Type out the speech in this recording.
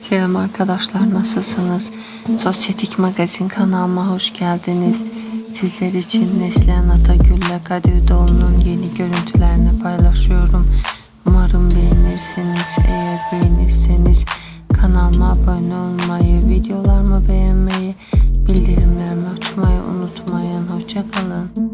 Selam arkadaşlar nasılsınız? Sosyetik Magazin kanalıma hoş geldiniz. Sizler için Neslihan Atagül ile Kadir Doğulu'nun yeni görüntülerini paylaşıyorum. Umarım beğenirsiniz. Eğer beğenirseniz kanalıma abone olmayı, videolarımı beğenmeyi, bildirimlerimi açmayı unutmayın. Hoşçakalın.